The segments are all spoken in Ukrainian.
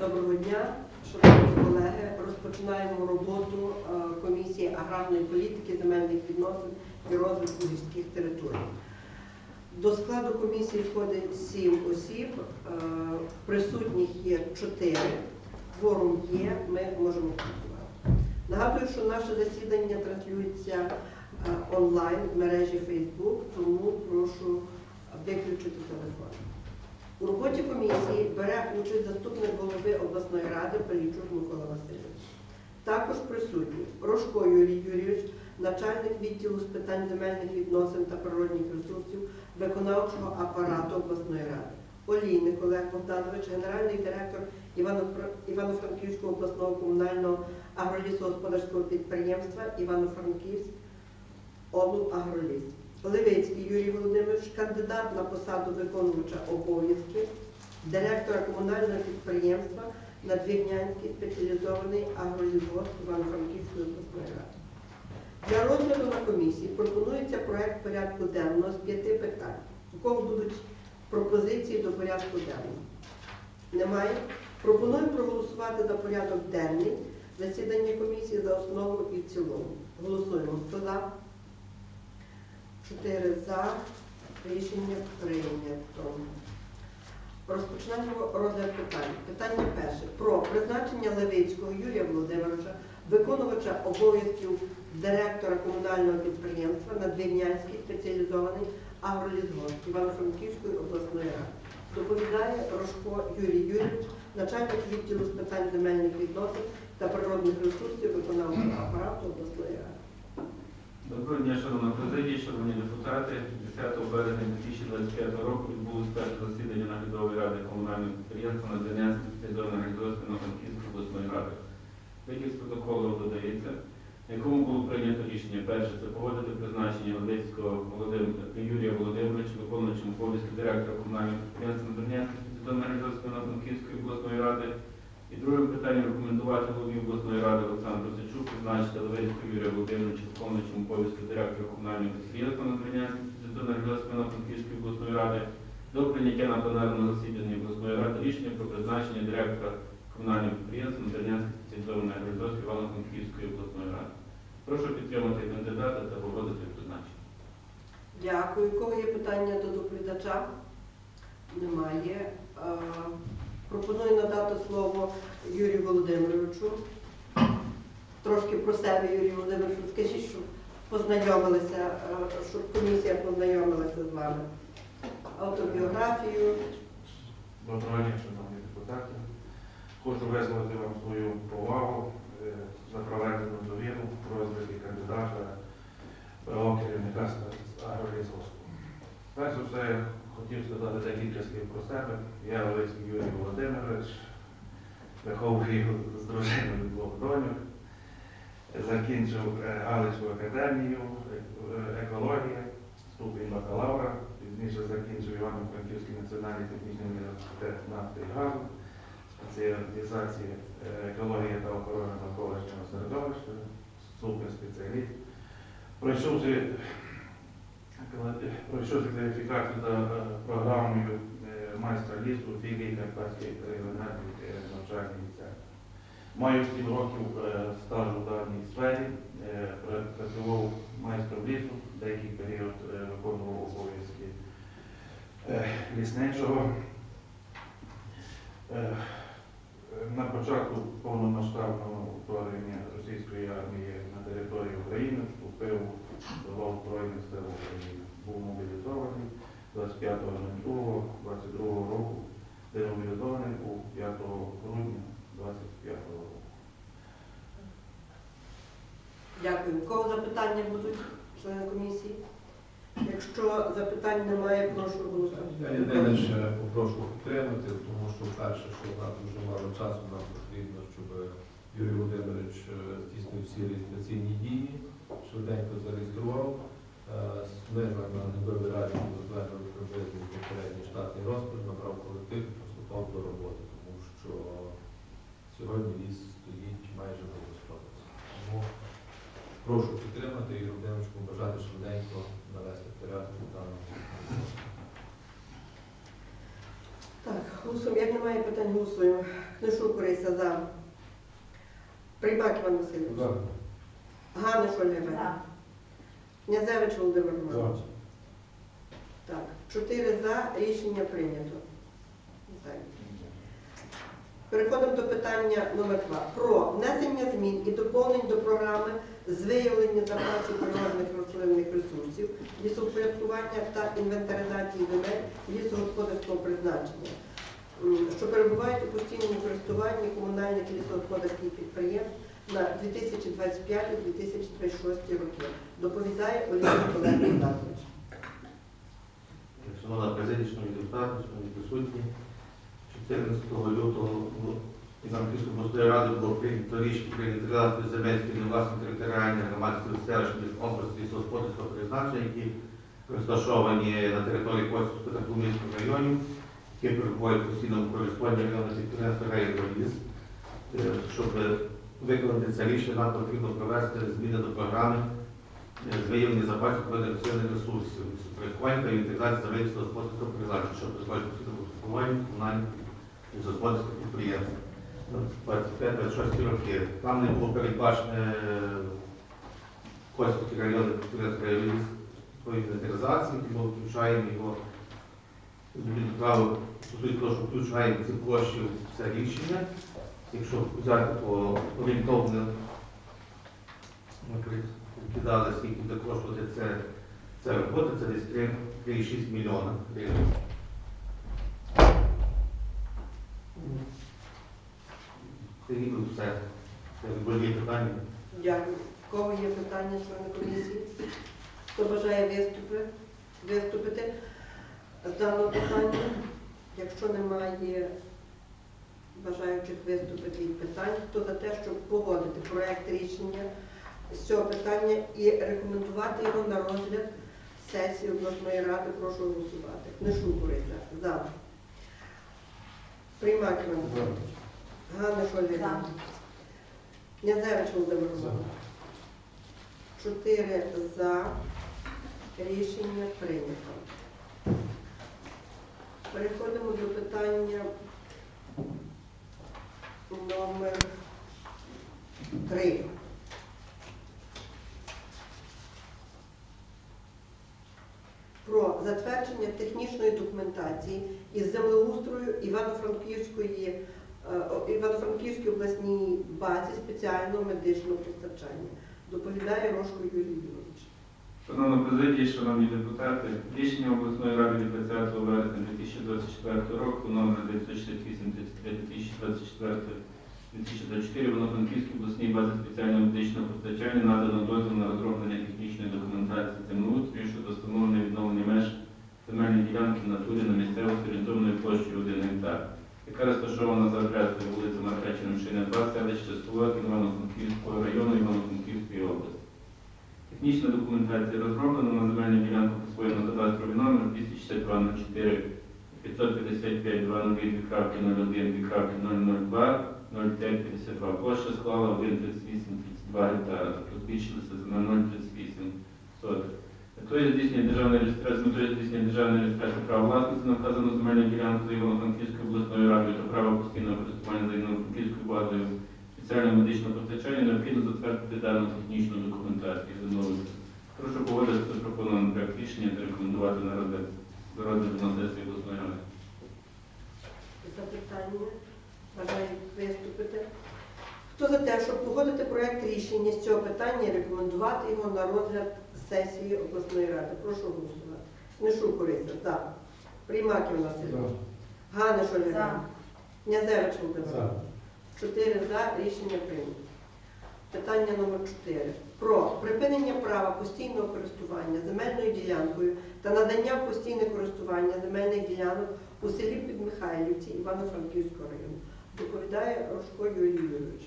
Доброго дня, шановні колеги. Розпочинаємо роботу е, комісії аграрної політики, земельних відносин і розвитку гірських територій. До складу комісії входить сім осіб, е, присутніх є чотири. Кворум є, ми можемо працювати. Нагадую, що наше засідання транслюється е, онлайн в мережі Facebook, тому прошу виключити телефон. У роботі комісії бере участь заступник голови обласної ради Палічук Микола Васильович. Також присутні Рожко Юрій Юрійович, начальник відділу з питань земельних відносин та природних ресурсів виконавчого апарату обласної ради. Олійник Олег Богданович, генеральний директор Івано- Івано-Франківського обласного комунального агролісогосподарського підприємства Івано-Франківськ облагроліс. Левицький Юрій Володимирович, кандидат на посаду виконувача обов'язків директора комунального підприємства Надвірнянський спеціалізований агролісгосп Івано-Франківської обласної ради. Для розгляду на комісії пропонується проект порядку денного з п'яти питань. У кого будуть пропозиції до порядку денного? Немає. Пропоную проголосувати за порядок денний засідання комісії за основу і в цілому. Голосуємо. Хто за? Чотири за. Рішення прийнято. Розпочнемо розгляд питань. Питання перше. Про призначення Левицького Юрія Володимировича, виконувача обов'язків директора комунального підприємства Надвірнянський спеціалізований агролісгосп Івано-Франківської обласної ради. Доповідає Рожко Юрій Юрійович, начальник відділу з питань земельних відносин та природних ресурсів виконавчого апарату обласної ради. Доброго дня, шановна президія, шановні депутати. 10 березня 2025 року відбулось перше засідання наглядової ради комунального підприємства спеціалізованої організації на Франківської обласної ради. Витяг з протоколу додається, на якому було прийнято рішення. Перше це погодити призначення Левицького Володим... Юрія Володимировича, виконуючим обов'язки директора комунального підприємства спеціалізованої організації на Франківської обласної ради. І другим питанням рекомендувати голові обласної ради Олександру призначити Левицького Юрія Володимировича виконуючим обов'язки директора комунального підприємства Надвірнянської Франківської обласної ради до прийняття на пленарному засіданні обласної ради рішення про призначення директора комунального підприємства Надвірнянської спеціалізованої організації Івано-Франківської обласної ради. Прошу підтримати кандидата та погодити призначення. Дякую. У кого є питання до доповідача? Немає. Е, Пропоную надати слово Юрію Володимировичу. Трошки про себе, Юрій Володимирович, скажіть, щоб познайомилися, е, щоб комісія познайомилася з вами. Автобіографію. Доброго дня, шановні депутати. Хочу висловити вам свою повагу е, за проведену довіру в розгляді кандидата керівника агролісгоспу. Перш за все, я хотів сказати декілька слів про себе. Я Олеський Юрій Володимирович, виховую з дружиною двох доньок. Закінчив е, Галицьку академію е, екології, ступінь бакалавра. Пізніше закінчив Івано-Франківський національний технічний університет нафти і газу, спеціалізації е, екологія та охорона навколишнього середовища, супер спеціаліст. Пройшовши, пройшов кваліфікацію за програмою майстра лісу філії Карпатської регіональної навчальної центр. Маю 7 років е, стажу в даній сфері, е, пра- працював майстром лісу, деякий період виконував обов'язки е, лісничого. На початку повномасштабного вторгнення російської армії на територію України вступив до Збройних сил України. Був мобілізований 25.02.22 року, демобілізований був 5 грудня 25 року. Дякую. У кого запитання будуть, члени комісії? Якщо запитань немає, прошу Я голосувати. єдине ще попрошу підтримати, тому що перше, що нам дуже мало часу, нам потрібно, щоб Юрій Володимирович е, здійснив всі реєстраційні дії, швиденько зареєстрував. Е, Ми на раді розглянули приблизно попередній штатний розпис, набрав колектив і приступав до роботи, тому що сьогодні ліс стоїть майже на господарці. Тому прошу підтримати і Володимирович побажати швиденько навести порядок у даному. Так, Голосуємо. Як немає питань, голосуємо. Книжук Бориса за. Приймак Іван Васильович. За. Ганна Шольга. За. Князевич Володимир. Романович. Так, чотири за, рішення прийнято. Переходимо до питання номер два. Про внесення змін і доповнень до програми з виявлення запасів природних рослинних ресурсів, лісовпорядкування та інвентаризації земель лісогосподарського призначення, що перебувають у постійному користуванні комунальних лісогосподарських підприємств на 2025-2036 роки. Доповідає Олексій Олег. Шановна президія, шановні депутати, шановні присутні, 14 лютого ну, Івано-Франківської ради було прийнято рішення про інтеграцію земель спільновласної територіальної громадської селищ області лісогосподарського призначення, які розташовані на території Косівського та Тлумінського районів, які перебувають в постійному користуванні районного підприємства «Рейдоліс». Е, Щоб виконати це рішення, нам потрібно провести зміни до програми з виявлення запасів продукційних ресурсів, порядкування та інтеграції земель сільськогосподарського призначення, що постійному користуванні комунальних сільськогосподарських підприємств. на 25-26 роки. Там не було передбачене Косівський районний підприємство районі інвентаризації, тому включаємо його право того, що включаємо ці площі це рішення. Якщо взяти по орієнтовно наприклад, кидали, скільки буде коштувати це, це робота, це десь 3 3,6 мільйона гривень. Це ніби все. Були питання. Дякую. В Кого є питання члени комісії? Хто бажає виступи, виступити з даного питання? Якщо немає бажаючих виступити від питань, хто за те, щоб погодити проект рішення з цього питання і рекомендувати його на розгляд сесії обласної ради, прошу голосувати. Книжу Бориса. За. Іван Петрович. Ганна Шольга. За. Князевич Володимир. Романович. Чотири за. Рішення прийнято. Переходимо до питання номер три. Про затвердження технічної документації із землеустрою Івано-Франківської Івано-Франківській обласній базі спеціального медичного постачання. Доповідає Рожко Юрій Юрійович. Шановна президія, шановні депутати, рішення обласної ради від 20 вересня 2024 року номер 968 2024 2024 воно Франківській обласній базі спеціального медичного постачання надано дозвіл на розроблення технічної документації землеустрою щодо встановлення відновлення меж земельної ділянки в натурі на місцевості орієнтовною площею 1 гектар, яка розташована за адресою вулиця Марка Черемшина, 2, селище Столок Івано-Франківського району Івано-Франківської області. Технічна документація розроблена на земельну ділянку присвоєно кадастровий номер 26204 555 002 0552. Площа склала 1,3832 гектара, збільшилася на 0,38 сотих. Метою здійснення державної реєстрації, метою здійснення державної реєстрації права власності на вказану земельну ділянку за Івано-Франківською обласною радою та право постійного користування за Івано-Франківською базою спеціального медичного постачання необхідно затвердити дану технічну документацію землеустрою. Прошу погодити запропонований проект рішення та рекомендувати на розгляд на сесії обласної ради. Запитання? Бажають виступити? Хто за те, щоб погодити проект рішення з цього питання і рекомендувати його на розгляд сесії обласної ради? Прошу голосувати. Книжук Бориса. За. Приймак Іван Васильович. Ганна Шольга. За. Князевич Володимир. За. Чотири за. Рішення прийнято. Питання номер 4. Про припинення права постійного користування земельною ділянкою та надання в постійне користування земельних ділянок у селі Підмихайлівці Івано-Франківського району. Доповідає Рожко Юрій Юрійович.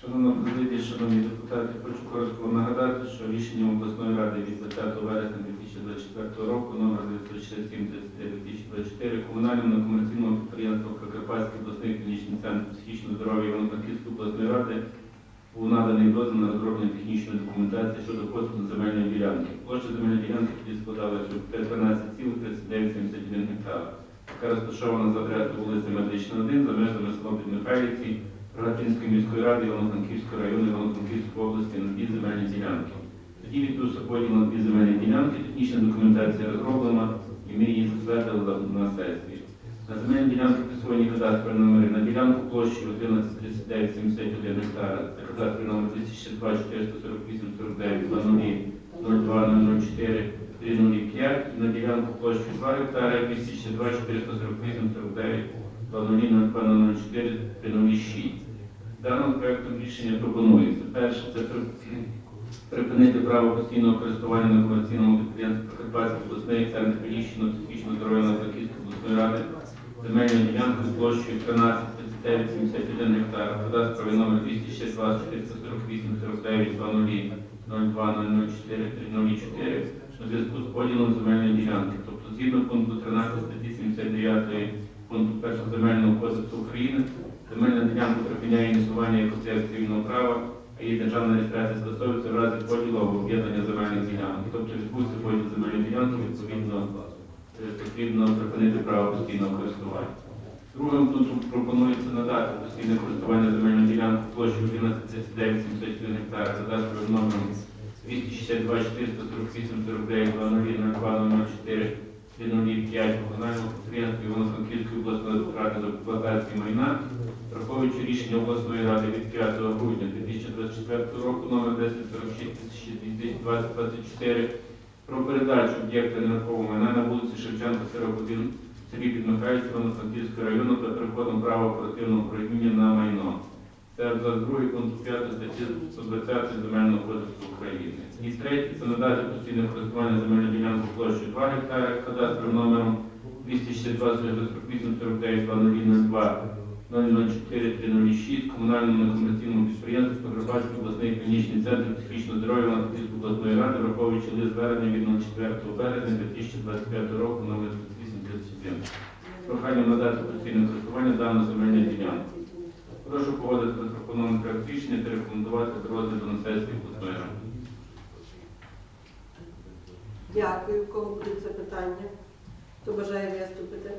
Шановна президія, шановні депутати, хочу коротко нагадати, що рішенням обласної ради від 20 вересня 2024 року номер 967 2024 комунальному некомерційному підприємству Прикарпатський обласний клінічний центр психічного здоров'я Івано-Франківської обласної ради був наданий дозвіл на розроблення технічної документації щодо послуг земельної ділянки. Площа земельної ділянки складала 13,3971 гектара. яка розташована за адресою вулиці Медична 1 за межами села Підмихайлівці, Рогатинської міської ради Івано-Франківського району Івано-Франківської області на дві земельні ділянки. Тоді відбувся поділ на дві земельні ділянки, технічна документація розроблена, і ми її затвердили на сесії. На земельні ділянки присвоєні кадастрові номери. На ділянку площі 113971 гектара, це кадастровий номер 2002 448 49 00 02 004 305. І на ділянку площі 2 гектара 202 448 49 00 02 04 306. Даним проектом рішення пропонується. Перше, це припинити право постійного користування на комерційному підприємстві Прикарпатський обласний центр медичного технічного здоров'я на Франківської обласної ради земельну ділянку з площею 13 3971 гектар, кадастровий номер 262 448 49 20 02 004 у зв'язку з поділом земельної ділянки. Тобто згідно пункту 13 статті 79 пункту 1 Земельного кодексу України, земельна ділянка припиняє існування як об'єкт права, а її державна реєстрація стосується в разі поділу або об'єднання земельних ділянок. Тобто відбувся поділ земельної ділянки, відповідно потрібно припинити право постійного користування. Другим пунктом пропонується надати постійне користування земельної ділянки площею 1139 гектара за кадастровим номером 262 448 49 00 04 305 комунальному підприємству Івано-Франківської обласної ради експлуатації майна, враховуючи рішення обласної ради від 5 грудня 2024 року номер 1046 2024 про передачу об'єкта нерухомого майна на вулиці Шевченка 41 в селі Підмихайлівське Івано-Франківського району та переходом права оперативного управління на майно. Абзац 2 пункту 5 статті 120 Земельного кодексу України. І третє це надати постійне користування земельної ділянки площею 2 гектари кадастровим номером 262 48 49 2002 004 306 комунальному некомерційному підприємству Погребальський обласний клінічний центр психічного здоров'я Івано-Франківської обласної ради, враховуючи лист звернення від 04 березня 2025 року номер 3831. Прохання надати постійне користування даної земельної ділянки. Прошу погодити запропонований проект рішення та рекомендувати до розгляду на сесії обласної ради. Дякую. В кого будуть запитання? Хто бажає виступити?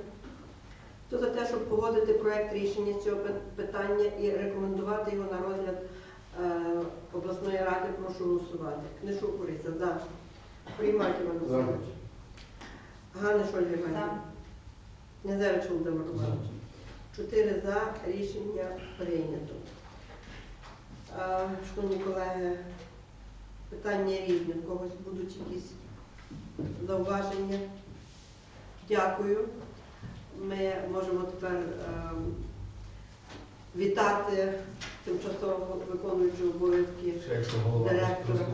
Хто за те, щоб погодити проект рішення з цього питання і рекомендувати його на розгляд е, обласної ради, прошу голосувати. Книжук Борися, за. Приймак Іван. Ганиш Ольга Іванівна. Незевич Володимир Романович. Чотири за. Рішення прийнято. Шановні колеги, питання різні. В когось будуть якісь зауваження? Дякую. Ми можемо тепер ем, вітати тимчасово виконуючого обов'язки Директора.